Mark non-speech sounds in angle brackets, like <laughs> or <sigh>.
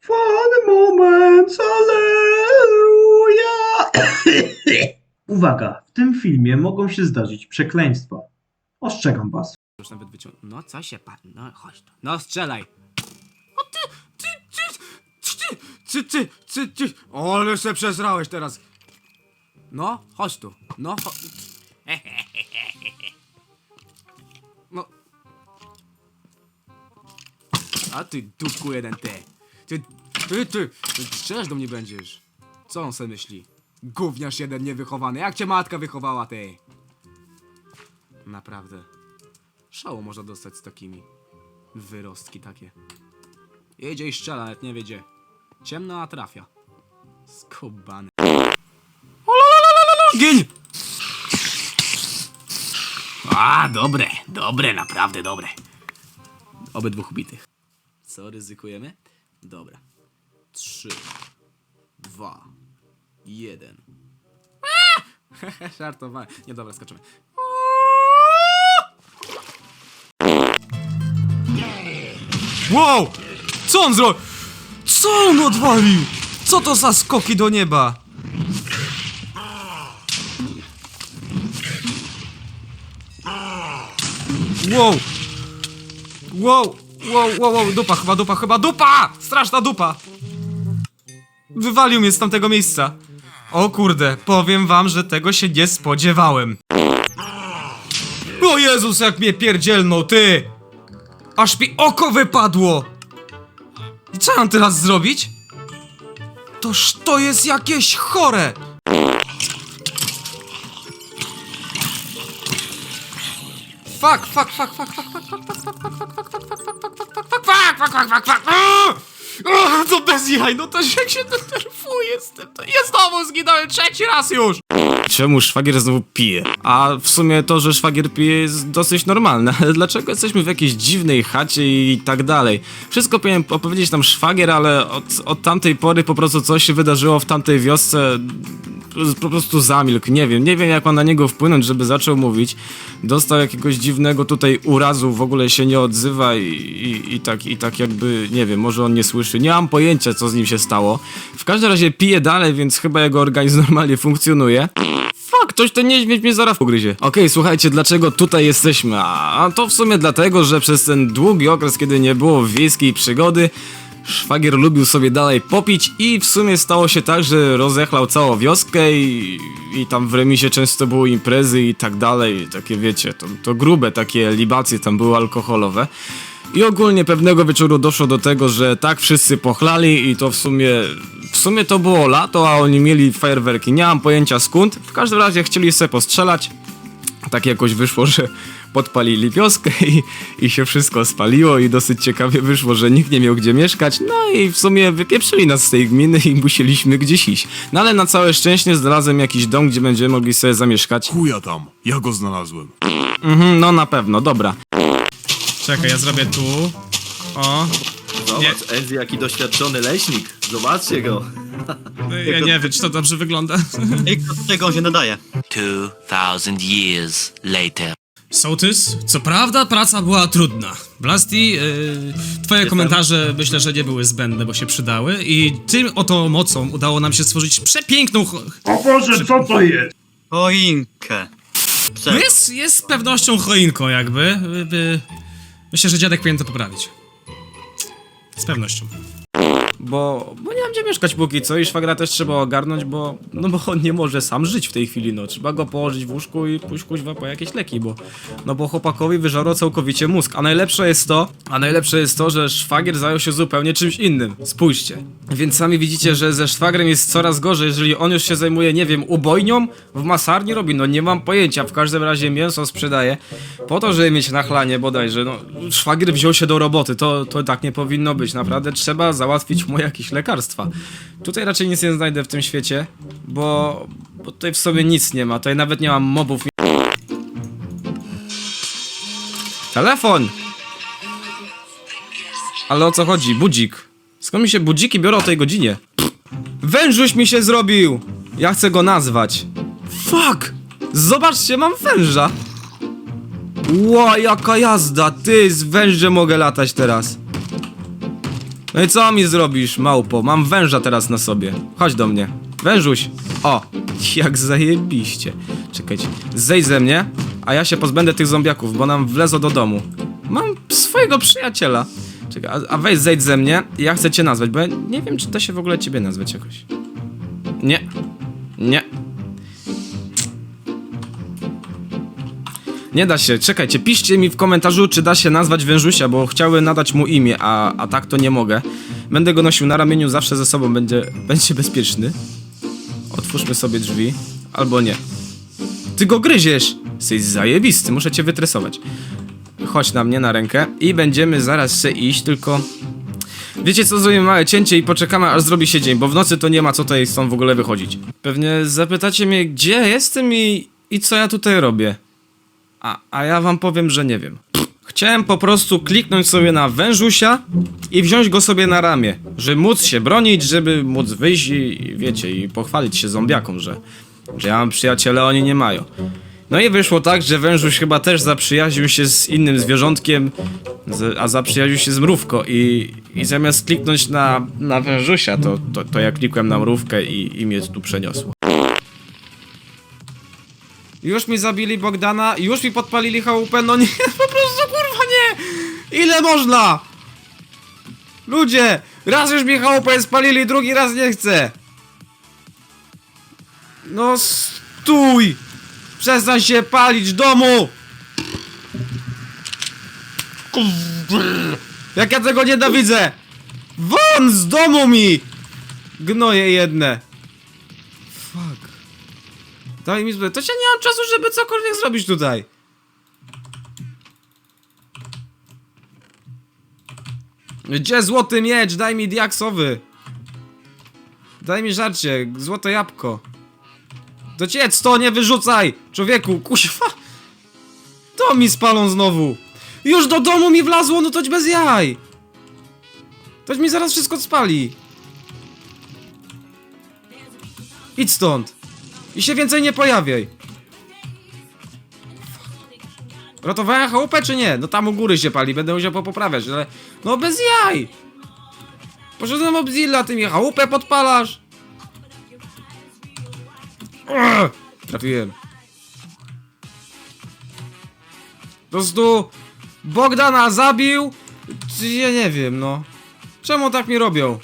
Fun moments, alleluja! Uwaga, w tym filmie mogą się zdarzyć przekleństwa. Ostrzegam was. Już nawet wyciąg... No co się pan... No chodź tu. No strzelaj. O ty... Ty... Ty... Ty... Ty... Ty... Ty... ty. O, ale się przesrałeś teraz. No, chodź tu. No, cho... No... A ty dupku jeden ty. Ty... Ty... Ty... Strzelasz do mnie będziesz. Co on se myśli? Gówniarz jeden niewychowany. Jak cię matka wychowała, ty? Naprawdę. Szału można dostać z takimi. Wyrostki takie. Jedzie i strzela, nawet nie wiedzie. Ciemno, a trafia. Skubany. Gin! A, dobre, dobre, naprawdę dobre. Obydwóch ubitych. Co, ryzykujemy? Dobra. Trzy, dwa, jeden. <laughs> Żartowałem. Nie, dobra, skaczemy. Wow! Co on zrobił? Co on odwalił? Co to za skoki do nieba? Wow! Wow! Wow, wow, wow, dupa, chyba dupa, chyba dupa! Straszna dupa! Wywalił mnie z tamtego miejsca. O kurde, powiem wam, że tego się nie spodziewałem. O Jezus, jak mnie pierdzielnął, ty! Aż mi oko wypadło! I co mam teraz zrobić? Toż to jest jakieś chore! Fuck, fuck, fuck, fuck, fuck, fuck, fuck, fuck, fuck, fuck, Aaa! Aaa, To bez jaj, no to jak się denerwuję z tym, to ja znowu zginąłem trzeci raz już! Czemu szwagier znowu pije? A w sumie to, że szwagier pije jest dosyć normalne, ale dlaczego jesteśmy w jakiejś dziwnej chacie i tak dalej? Wszystko powinien opowiedzieć nam szwagier, ale od, od tamtej pory po prostu coś się wydarzyło w tamtej wiosce, po prostu zamilkł, nie wiem, nie wiem jak mam na niego wpłynąć, żeby zaczął mówić. Dostał jakiegoś dziwnego tutaj urazu, w ogóle się nie odzywa i, i, i tak, i tak jakby, nie wiem, może on nie słyszy, nie mam pojęcia co z nim się stało. W każdym razie pije dalej, więc chyba jego organizm <laughs> normalnie funkcjonuje. Fuck, ktoś ten niedźwiedź mnie zaraz pogryzie. Okej, słuchajcie, dlaczego tutaj jesteśmy? A to w sumie dlatego, że przez ten długi okres, kiedy nie było wiejskiej przygody, szwagier lubił sobie dalej popić i w sumie stało się tak, że rozechlał całą wioskę i, i tam w remisie często były imprezy i tak dalej, takie wiecie, to, to grube takie libacje tam były alkoholowe. I ogólnie pewnego wieczoru doszło do tego, że tak wszyscy pochlali i to w sumie, w sumie to było lato, a oni mieli fajerwerki, nie mam pojęcia skąd. W każdym razie chcieli sobie postrzelać, tak jakoś wyszło, że podpalili wioskę i, i się wszystko spaliło i dosyć ciekawie wyszło, że nikt nie miał gdzie mieszkać, no i w sumie wypieprzyli nas z tej gminy i musieliśmy gdzieś iść. No ale na całe szczęście znalazłem jakiś dom, gdzie będziemy mogli sobie zamieszkać. Chuja tam, ja go znalazłem. Mhm, no na pewno, dobra. Czekaj, ja zrobię tu. O, Zobacz, Enzy, jaki doświadczony leśnik. Zobaczcie go. ja nie wiem, czy to dobrze wygląda. Nikt do tego się nadaje. 2000 years later. Sołtys, co prawda praca była trudna. Blasti, yy, twoje komentarze myślę, że nie były zbędne, bo się przydały i tym oto mocą udało nam się stworzyć przepiękną... cho- O Boże, co to jest? Choinkę. No jest, jest z pewnością choinką jakby. Yy, yy, myślę, że dziadek powinien to poprawić. Z pewnością. Bo, bo nie mam gdzie mieszkać póki co i szwagra też trzeba ogarnąć, bo, no bo on nie może sam żyć w tej chwili, no. Trzeba go położyć w łóżku i pójść kuźwa po jakieś leki, bo, no bo chłopakowi wyżarło całkowicie mózg. A najlepsze jest to, a najlepsze jest to, że szwagier zajął się zupełnie czymś innym. Spójrzcie. Więc sami widzicie, że ze szwagrem jest coraz gorzej, jeżeli on już się zajmuje, nie wiem, ubojnią, w masarni robi, no nie mam pojęcia, w każdym razie mięso sprzedaje, po to, żeby mieć na chlanie bodajże, no szwagier wziął się do roboty, to, to tak nie powinno być, naprawdę trzeba załatwić mu jakieś lekarstwa. Tutaj raczej nic nie znajdę w tym świecie, bo, bo tutaj w sobie nic nie ma, tutaj nawet nie mam mobów. Telefon! Ale o co chodzi? Budzik. Skąd mi się budziki biorą o tej godzinie? Wężuś mi się zrobił! Ja chcę go nazwać. Fuck! Zobaczcie, mam węża! Ła, jaka jazda! Ty, z wężem mogę latać teraz. No i co mi zrobisz, małpo? Mam węża teraz na sobie. Chodź do mnie. Wężuś. O, jak zajebiście. Czekajcie. Zejdź ze mnie, a ja się pozbędę tych zombiaków, bo nam wlezą do domu. Mam swojego przyjaciela. Czekaj, a, a weź zejdź ze mnie ja chcę cię nazwać, bo ja nie wiem, czy da się w ogóle ciebie nazwać jakoś. Nie. Nie. Nie da się, czekajcie, piszcie mi w komentarzu, czy da się nazwać wężusia, bo chciały nadać mu imię, a, a tak to nie mogę. Będę go nosił na ramieniu zawsze ze sobą, będzie, <laughs> będzie bezpieczny. Otwórzmy sobie drzwi, albo nie. Ty go gryziesz! Jesteś zajebisty, muszę cię wytresować. Chodź na mnie, na rękę i będziemy zaraz se iść, tylko... Wiecie co, zrobimy małe cięcie i poczekamy aż zrobi się dzień, bo w nocy to nie ma co tutaj stąd w ogóle wychodzić. Pewnie zapytacie mnie, gdzie jestem i, i co ja tutaj robię. A, a ja wam powiem, że nie wiem. Chciałem po prostu kliknąć sobie na wężusia i wziąć go sobie na ramię, żeby móc się bronić, żeby móc wyjść i, wiecie, i pochwalić się zombiakom, że, że ja mam przyjaciele, oni nie mają. No i wyszło tak, że wężuś chyba też zaprzyjaźnił się z innym zwierzątkiem, z, a zaprzyjaźnił się z mrówką i, i zamiast kliknąć na, na wężusia, to, to, to ja klikłem na mrówkę i, i mnie tu przeniosło. Już mi zabili Bogdana, już mi podpalili chałupę, no nie, <laughs> po prostu kurwa nie! Ile można? Ludzie, raz już mi chałupę spalili, drugi raz nie chcę. No stój! Przestań się palić domu! Jak ja tego nienawidzę! Won z domu mi! Gnoje jedne. Fuck. Daj mi zbyt. To ja nie mam czasu, żeby cokolwiek zrobić tutaj. Gdzie złoty miecz? Daj mi diaksowy. Daj mi żarcie, złote jabłko. To ciec to, nie wyrzucaj! Człowieku, kuźwa! To mi spalą znowu! Już do domu mi wlazło, no toć bez jaj! Toć mi zaraz wszystko spali! Idź stąd! I się więcej nie pojawiaj! Ratowałem chałupę czy nie? No tam u góry się pali, będę musiał poprawiać, ale... No bez jaj! Poszedłem obzilla, ty mi chałupę podpalasz! Ugh, Trafiłem. Po prostu Bogdana zabił. Ja nie wiem, no. Czemu tak mi robią?